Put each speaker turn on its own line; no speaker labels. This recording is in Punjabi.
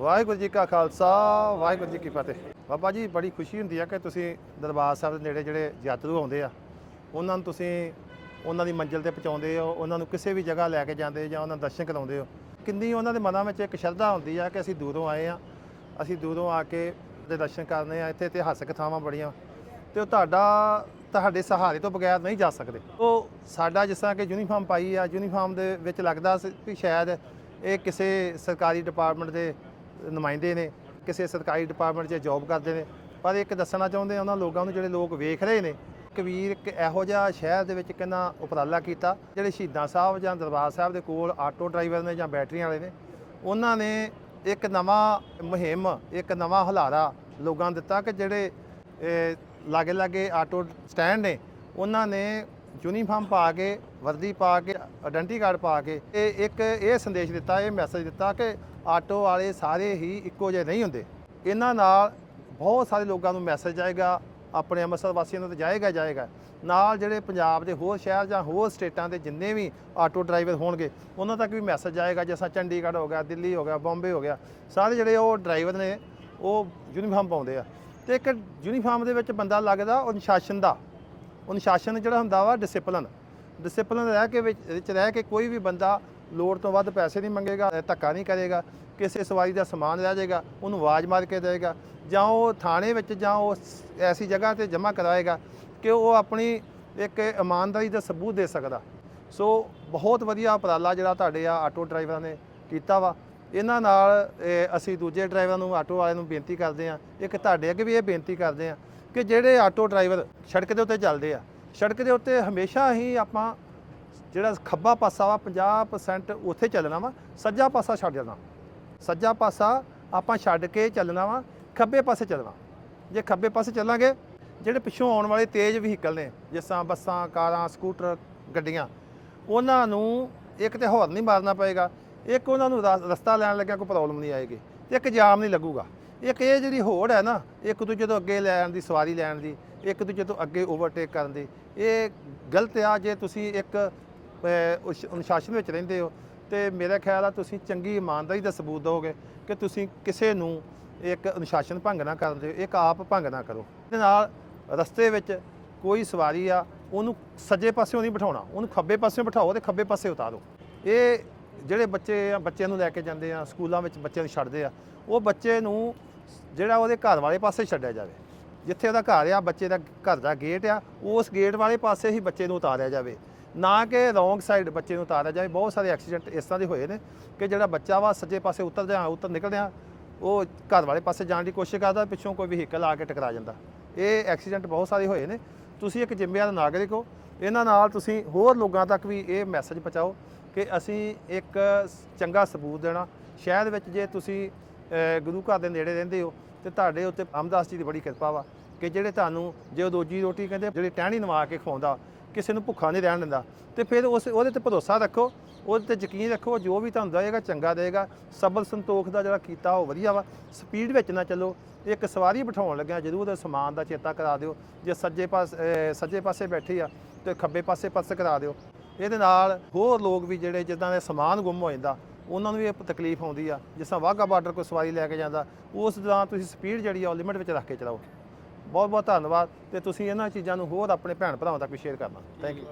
ਵਾਹਿਗੁਰੂ ਜੀ ਕਾ ਖਾਲਸਾ, ਵਾਹਿਗੁਰੂ ਜੀ ਕੀ ਫਤਿਹ। ਬਾਬਾ ਜੀ, ਬੜੀ ਖੁਸ਼ੀ ਹੁੰਦੀ ਆ ਕਿ ਤੁਸੀਂ ਦਰਬਾਰ ਸਾਹਿਬ ਦੇ ਨੇੜੇ ਜਿਹੜੇ ਯਾਤਰੂ ਆਉਂਦੇ ਆ, ਉਹਨਾਂ ਨੂੰ ਤੁਸੀਂ ਉਹਨਾਂ ਦੀ ਮੰਜ਼ਿਲ ਤੇ ਪਹੁੰਚਾਉਂਦੇ ਹੋ, ਉਹਨਾਂ ਨੂੰ ਕਿਸੇ ਵੀ ਜਗ੍ਹਾ ਲੈ ਕੇ ਜਾਂਦੇ ਜਾਂ ਉਹਨਾਂ ਨੂੰ ਦਰਸ਼ਨ ਕਰਾਉਂਦੇ ਹੋ। ਕਿੰਨੀ ਉਹਨਾਂ ਦੇ ਮਨਾਂ ਵਿੱਚ ਇੱਕ ਸ਼ਰਧਾ ਹੁੰਦੀ ਆ ਕਿ ਅਸੀਂ ਦੂਰੋਂ ਆਏ ਆ, ਅਸੀਂ ਦੂਰੋਂ ਆ ਕੇ ਦੇ ਦਰਸ਼ਨ ਕਰਨੇ ਆ, ਇੱਥੇ ਇਤਿਹਾਸਕ ਥਾਵਾਂ ਬੜੀਆਂ। ਤੇ ਉਹ ਤੁਹਾਡਾ, ਤੁਹਾਡੇ ਸਹਾਰੇ ਤੋਂ ਬਗੈਰ ਨਹੀਂ ਜਾ ਸਕਦੇ। ਉਹ ਸਾਡਾ ਜਿਸ ਤਰ੍ਹਾਂ ਕਿ ਯੂਨੀਫਾਰਮ ਪਾਈ ਆ, ਯੂਨੀਫਾਰਮ ਦੇ ਵਿੱਚ ਲੱਗਦਾ ਸੀ ਵੀ ਸ਼ਾਇਦ ਇਹ ਕਿਸੇ ਸਰਕਾਰੀ ਡਿਪਾਰਟਮੈਂਟ ਦੇ ਨੁਮਾਇੰਦੇ ਨੇ, ਕਿਸੇ ਸਰਕਾਰੀ ਡਿਪਾਰਟਮੈਂਟ 'ਚ ਜੌਬ ਕਰਦੇ ਨੇ। ਪਰ ਇੱਕ ਦੱਸਣਾ ਚਾਹੁੰਦੇ ਉਹਨਾਂ ਲੋਕਾਂ ਨੂੰ, ਜਿਹੜੇ ਲੋਕ ਵੇਖ ਰਹੇ ਨੇ ਕਬੀਰ ਇੱਕ ਇਹੋ ਜਿਹਾ ਸ਼ਹਿਰ ਦੇ ਵਿੱਚ ਕਿੰਨਾ ਉਪਰਾਲਾ ਕੀਤਾ, ਜਿਹੜੇ ਸ਼ਹੀਦਾਂ ਸਾਹਿਬ ਜਾਂ ਦਰਬਾਰ ਸਾਹਿਬ ਦੇ ਕੋਲ ਆਟੋ ਡਰਾਈਵਰ ਨੇ ਜਾਂ ਬੈਟਰੀਆਂ ਵਾਲੇ ਨੇ, ਉਹਨਾਂ ਨੇ ਇੱਕ ਨਵਾਂ ਮੁਹਿੰਮ, ਇੱਕ ਨਵਾਂ ਹੁਲਾਰਾ ਲੋਕਾਂ ਨੂੰ ਦਿੱਤਾ ਕਿ ਜਿਹੜੇ ਲਾਗੇ ਲਾਗੇ ਆਟੋ ਸਟੈਂਡ ਨੇ, ਉਹਨਾਂ ਨੇ ਯੂਨੀਫਾਰਮ ਪਾ ਕੇ ਵਰਦੀ ਪਾ ਕੇ ਆਇਡੈਂਟੀ ਕਾਰਡ ਪਾ ਕੇ ਇਹ ਇੱਕ ਇਹ ਸੰਦੇਸ਼ ਦਿੱਤਾ, ਇਹ ਮੈਸੇਜ ਦਿੱਤਾ ਕਿ ਆਟੋ ਵਾਲੇ ਸਾਰੇ ਹੀ ਇੱਕੋ ਜਿਹੇ ਨਹੀਂ ਹੁੰਦੇ। ਇਹਨਾਂ ਨਾਲ ਬਹੁਤ ਸਾਰੇ ਲੋਕਾਂ ਨੂੰ ਮੈਸੇਜ ਆਏਗਾ, ਆਪਣੇ ਅੰਮ੍ਰਿਤਸਰ ਵਾਸੀਆਂ ਨੂੰ ਤਾਂ ਜਾਏਗਾ ਜਾਏਗਾ। ਨਾਲ ਜਿਹੜੇ ਪੰਜਾਬ ਦੇ ਹੋਰ ਸ਼ਹਿਰ ਜਾਂ ਹੋਰ ਸਟੇਟਾਂ ਦੇ ਜਿੰਨੇ ਵੀ ਆਟੋ ਡਰਾਈਵਰ ਹੋਣਗੇ, ਉਹਨਾਂ ਤੱਕ ਵੀ ਮੈਸੇਜ ਜਾਏਗਾ ਜਿਵੇਂ ਚੰਡੀਗੜ੍ਹ ਹੋ ਗਿਆ, ਦਿੱਲੀ ਹੋ ਗਿਆ, ਬੰਬੇ ਹੋ ਗਿਆ, ਸਾਰੇ ਜਿਹੜੇ ਉਹ ਡਰਾਈਵਰ ਨੇ, ਉਹ ਯੂਨੀਫਾਰਮ ਪਾਉਂਦੇ ਆ। ਤੇ ਇੱਕ ਯੂਨੀਫਾਰਮ ਦੇ ਵਿੱਚ ਬੰਦਾ ਲੱਗਦਾ, ਅਨੁਸ਼ਾਸਨ ਦਾ। ਅਨੁਸ਼ਾਸਨ ਜਿਹੜਾ ਹੁੰਦਾ ਵਾ ਡਿਸਪਲਨ ਡਿਸਪਲਿਨ ਰਹਿ ਕੇ ਵਿੱਚ ਵਿੱਚ ਰਹਿ ਕੇ ਕੋਈ ਵੀ ਬੰਦਾ ਲੋੜ ਤੋਂ ਵੱਧ ਪੈਸੇ ਨਹੀਂ ਮੰਗੇਗਾ ਧੱਕਾ ਨਹੀਂ ਕਰੇਗਾ, ਕਿਸੇ ਸਵਾਰੀ ਦਾ ਸਮਾਨ ਰਹਿ ਜਾਏਗਾ, ਉਹਨੂੰ ਆਵਾਜ਼ ਮਾਰ ਕੇ ਦੇਵੇਗਾ, ਜਾਂ ਉਹ ਥਾਣੇ ਵਿੱਚ ਜਾਂ ਉਹ ਐਸੀ ਜਗ੍ਹਾ ਤੇ ਜਮ੍ਹਾਂ ਕਰਾਏਗਾ ਕਿ ਉਹ ਆਪਣੀ ਇੱਕ ਇਮਾਨਦਾਰੀ ਦਾ ਸਬੂਤ ਦੇ ਸਕਦਾ। ਸੋ ਬਹੁਤ ਵਧੀਆ ਉਪਰਾਲਾ ਜਿਹੜਾ ਤੁਹਾਡੇ ਆ ਆਟੋ ਡਰਾਈਵਰਾਂ ਨੇ ਕੀਤਾ ਵਾ। ਇਹਨਾਂ ਨਾਲ ਅਸੀਂ ਦੂਜੇ ਡਰਾਈਵਰਾਂ ਨੂੰ, ਆਟੋ ਵਾਲਿਆਂ ਨੂੰ ਬੇਨਤੀ ਕਰਦੇ ਆ ਇੱਕ ਤੁਹਾਡੇ ਅੱਗੇ ਵੀ ਇਹ ਬੇਨਤੀ ਕਰਦੇ ਆ ਕਿ ਜਿਹੜੇ ਆਟੋ ਡਰਾਈਵਰ ਸੜਕ ਦੇ ਉੱਤੇ ਚੱਲਦੇ ਆ ਸੜਕ ਦੇ ਉੱਤੇ ਹਮੇਸ਼ਾ ਹੀ ਆਪਾਂ ਜਿਹੜਾ ਖੱਬਾ ਪਾਸਾ ਵਾ 50% ਉੱਥੇ ਚੱਲਣਾ ਵਾ, ਸੱਜਾ ਪਾਸਾ ਛੱਡ ਜਾਣਾ। ਸੱਜਾ ਪਾਸਾ ਆਪਾਂ ਛੱਡ ਕੇ ਚੱਲਣਾ ਵਾ, ਖੱਬੇ ਪਾਸੇ ਚੱਲਣਾ। ਜੇ ਖੱਬੇ ਪਾਸੇ ਚੱਲਾਂਗੇ, ਜਿਹੜੇ ਪਿੱਛੋਂ ਆਉਣ ਵਾਲੇ ਤੇਜ਼ ਵਹੀਕਲ ਨੇ, ਜਿਸ ਤਰ੍ਹਾਂ ਬੱਸਾਂ, ਕਾਰਾਂ, ਸਕੂਟਰ, ਗੱਡੀਆਂ, ਉਹਨਾਂ ਨੂੰ ਇੱਕ ਤੇ ਹੌਰਨ ਨਹੀਂ ਮਾਰਨਾ ਪਏਗਾ, ਇੱਕ ਉਹਨਾਂ ਨੂੰ ਰਾ- ਰਸਤਾ ਲੈਣ ਲੱਗਿਆ ਕੋਈ ਪ੍ਰੋਬਲਮ ਨਹੀਂ ਆਏਗੀ, ਤੇ ਇੱਕ ਜਾਮ ਨਹੀਂ ਲੱਗੂਗਾ। ਇੱਕ ਇਹ ਜਿਹੜੀ ਹੋੜ ਹੈ ਨਾ, ਇੱਕ ਦੂਜੇ ਤੋਂ ਅੱਗੇ ਲੈਣ ਦੀ, ਸਵਾਰੀ ਲੈਣ ਦੀ, ਇੱਕ ਦੂਜੇ ਤੋਂ ਅੱਗੇ ਓਵਰਟੇਕ ਕਰਨ ਦੀ, ਇਹ ਗਲਤ ਆ ਜੇ ਤੁਸੀਂ ਇੱਕ ਅਨੁਸ਼ਾਸਨ ਵਿੱਚ ਰਹਿੰਦੇ ਹੋ। ਤੇ ਮੇਰਾ ਖਿਆਲ ਆ ਤੁਸੀਂ ਚੰਗੀ ਇਮਾਨਦਾਰੀ ਦਾ ਸਬੂਤ ਦਿਓਗੇ ਕਿ ਤੁਸੀਂ ਕਿਸੇ ਨੂੰ ਇੱਕ ਅਨੁਸ਼ਾਸਨ ਭੰਗ ਨਾ ਕਰਨ ਦਿਓ, ਇੱਕ ਆਪ ਭੰਗ ਨਾ ਕਰੋ। ਇਹਦੇ ਨਾਲ ਰਸਤੇ ਵਿੱਚ ਕੋਈ ਸਵਾਰੀ ਆ, ਉਹਨੂੰ ਸੱਜੇ ਪਾਸਿਓਂ ਨਹੀਂ ਬਿਠਾਉਣਾ, ਉਹਨੂੰ ਖੱਬੇ ਪਾਸਿਓਂ ਬਿਠਾਓ ਤੇ ਖੱਬੇ ਪਾਸੇ ਉਤਾਰੋ। ਇਹ ਜਿਹੜੇ ਬੱਚੇ ਆ, ਬੱਚਿਆਂ ਨੂੰ ਲੈ ਕੇ ਜਾਂਦੇ ਆ, ਸਕੂਲਾਂ ਵਿੱਚ ਬੱਚਿਆਂ ਨੂੰ ਛੱਡਦੇ ਆ, ਉਹ ਬੱਚੇ ਨੂੰ ਜਿਹੜਾ ਉਹਦੇ ਘਰ ਵਾਲੇ ਪਾਸੇ ਛੱਡਿਆ ਜਾਵੇ, ਜਿੱਥੇ ਉਹਦਾ ਘਰ ਆ, ਬੱਚੇ ਦਾ ਘਰ ਦਾ ਗੇਟ ਆ, ਉਸ ਗੇਟ ਵਾਲੇ ਪਾਸੇ ਹੀ ਬੱਚੇ ਨੂੰ ਉਤਾਰਿਆ ਜਾਵੇ। ਨਾ ਕਿ ਰੋਂਗ ਸਾਈਡ ਬੱਚੇ ਨੂੰ ਉਤਾਰਿਆ ਜਾਵੇ। ਬਹੁਤ ਸਾਰੇ ਐਕਸੀਡੈਂਟ ਇਸ ਤਰ੍ਹਾਂ ਦੇ ਹੋਏ ਨੇ ਕਿ ਜਿਹੜਾ ਬੱਚਾ ਵਾ ਸੱਜੇ ਪਾਸੇ ਉਤਰਦਿਆਂ ਉੱਤਰ ਨਿਕਲਦਿਆਂ ਉਹ ਘਰ ਵਾਲੇ ਪਾਸੇ ਜਾਣ ਦੀ ਕੋਸ਼ਿਸ਼ ਕਰਦਾ, ਪਿੱਛੋਂ ਕੋਈ ਵਹੀਕਲ ਆ ਕੇ ਟਕਰਾ ਜਾਂਦਾ। ਇਹ ਐਕਸੀਡੈਂਟ ਬਹੁਤ ਸਾਰੇ ਹੋਏ ਨੇ। ਤੁਸੀਂ ਇੱਕ ਜ਼ਿੰਮੇਵਾਰ ਨਾਗਰਿਕ ਹੋ। ਇਹਨਾਂ ਨਾਲ ਤੁਸੀਂ ਹੋਰ ਲੋਕਾਂ ਤੱਕ ਵੀ ਇਹ ਮੈਸੇਜ ਪਹੁੰਚਾਓ ਕਿ ਅਸੀਂ ਇੱਕ ਚੰਗਾ ਸਬੂਤ ਦੇਣਾ। ਸ਼ਹਿਰ ਵਿੱਚ ਜੇ ਤੁਸੀਂ ਗੁਰੂ ਘਰ ਦੇ ਨੇੜੇ ਰਹਿੰਦੇ ਹੋ ਤੇ ਤੁਹਾਡੇ ਉੱਤੇ ਅਮਦਾਸ ਜੀ ਦੀ ਬੜੀ ਕਿਰਪਾ ਵਾ ਕਿ ਜਿਹੜੇ ਤੁਹਾਨੂੰ ਜੇ ਉਹ ਰੋਜੀ ਰੋਟੀ ਕਹਿੰਦੇ, ਜਿਹੜੀ ਟਹਿਣੀ ਨਵਾ ਕੇ ਖਵਾਉਂਦਾ, ਕਿਸੇ ਨੂੰ ਭੁੱਖਾ ਨਹੀਂ ਰਹਿਣ ਦਿੰਦਾ, ਤੇ ਫਿਰ ਉਸ, ਉਹਦੇ ਤੇ ਭਰੋਸਾ ਰੱਖੋ, ਉਹਦੇ ਤੇ ਯਕੀਨ ਰੱਖੋ, ਜੋ ਵੀ ਤੁਹਾਨੂੰ ਦੇਗਾ ਚੰਗਾ ਦੇਗਾ ਸਬਰ ਸੰਤੋਖ ਦਾ ਜਿਹੜਾ ਕੀਤਾ ਉਹ ਵਧੀਆ ਵਾ, ਸਪੀਡ ਵਿੱਚ ਨਾ ਚੱਲੋ, ਇੱਕ ਸਵਾਰੀ ਬਿਠਾਉਣ ਲੱਗਿਆ, ਜ਼ਰੂਰ ਉਹਦੇ ਸਮਾਨ ਦਾ ਚੇਤਾ ਕਰਾ ਦਿਓ, ਜੇ ਸੱਜੇ ਪਾਸ ਸੱਜੇ ਪਾਸੇ ਬੈਠੀ ਆ, ਤੇ ਖੱਬੇ ਪਾਸੇ ਪਰਸ ਕਰਾ ਦਿਓ, ਇਹਦੇ ਨਾਲ ਹੋਰ ਲੋਕ ਵੀ ਜਿਹੜੇ, ਜਿੱਦਾਂ ਦੇ ਸਮਾਨ ਗੁੰਮ ਹੋ ਜਾਂਦਾ ਉਹਨਾਂ ਨੂੰ ਵੀ ਇਹ ਤਕਲੀਫ ਆਉਂਦੀ ਆ। ਜਿਸ ਤਰ੍ਹਾਂ ਵਾਹਗਾ ਬਾਰਡਰ ਕੋਈ ਸਵਾਰੀ ਲੈ ਕੇ ਜਾਂਦਾ, ਉਸ ਦੌਰਾਨ ਤੁਸੀਂ ਸਪੀਡ ਜਿਹੜੀ ਆ ਉਹ ਲਿਮਿਟ ਵਿੱਚ ਰੱਖ ਕੇ ਚਲਾਓ। ਬਹੁਤ ਬਹੁਤ ਧੰਨਵਾਦ ਤੇ ਤੁਸੀਂ ਇਹਨਾਂ ਚੀਜ਼ਾਂ ਨੂੰ ਹੋਰ ਆਪਣੇ ਭੈਣ ਭਰਾਵਾਂ ਤੱਕ ਵੀ ਸ਼ੇਅਰ ਕਰਨਾ। Thank you